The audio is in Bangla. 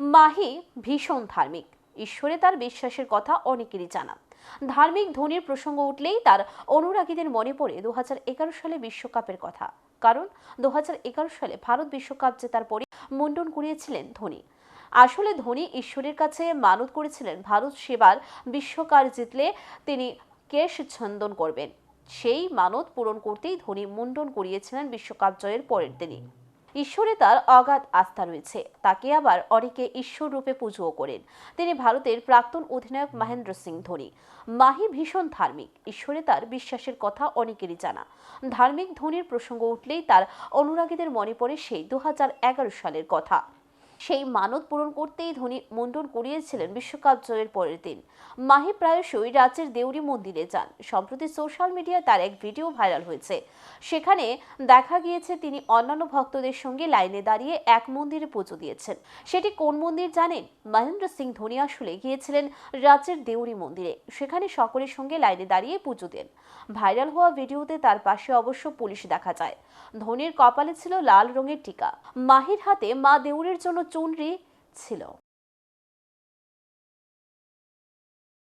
মাহি ভীষণ ধার্মিক। ঈশ্বরে তার বিশ্বাসের কথা অনেকেরই জানা। ধার্মিক ধোনির প্রসঙ্গ উঠলেই তার অনুরাগীদের মনে পড়ে দুহাজার এগারো সালে বিশ্বকাপের কথা। কারণ দুহাজার এগারো সালে ভারত বিশ্বকাপ জেতার পরে মুন্ডন করিয়েছিলেন ধোনি। আসলে ধোনি ঈশ্বরের কাছে মানত করেছিলেন ভারত সেবার বিশ্বকাপ জিতলে তিনি কেশ ছন্দন করবেন। সেই মানত পূরণ করতেই ধোনি মুন্ডন করিয়েছিলেন বিশ্বকাপ জয়ের পরের দিনই। ঈশ্বরে তার অগাধ আস্থা রয়েছে। তাকে আবার অনেকে ঈশ্বর রূপে পুজোও করেন। তিনি ভারতের প্রাক্তন অধিনায়ক মহেন্দ্র সিং ধোনি। মাহি ভীষণ ধার্মিক। ঈশ্বরে তার বিশ্বাসের কথা অনেকেরই জানা। ধার্মিক ধোনির প্রসঙ্গ উঠলেই তার অনুরাগীদের মনে পড়ে সেই দু হাজার এগারো সালের কথা। সেই মানত পূরণ করতেই ধোনি মুন্ডন করিয়েছিলেন বিশ্বকাপ জয়ের পরের দিন। মাহি প্রায়শই রাজ্যের দেউরি মন্দিরে যান। সম্প্রতি সোশ্যাল মিডিয়ায় তার এক ভিডিও ভাইরাল হয়েছে। সেখানে দেখা গিয়েছে, তিনি অন্যান্য ভক্তদের সঙ্গে লাইনে দাঁড়িয়ে এক মন্দিরে পুজো দিয়েছেন। সেটি কোন মন্দির জানেন? মহেন্দ্র সিং ধোনি আসলে গিয়েছিলেন রাজ্যের দেউরি মন্দিরে। সেখানে সকলের সঙ্গে লাইনে দাঁড়িয়ে পুজো দেন। ভাইরাল হওয়া ভিডিওতে তার পাশে অবশ্য পুলিশ দেখা যায়। ধোনির কপালে ছিল লাল রঙের টিকা। মাহির হাতে মা দেউরের জন্য চুনরি ছিল।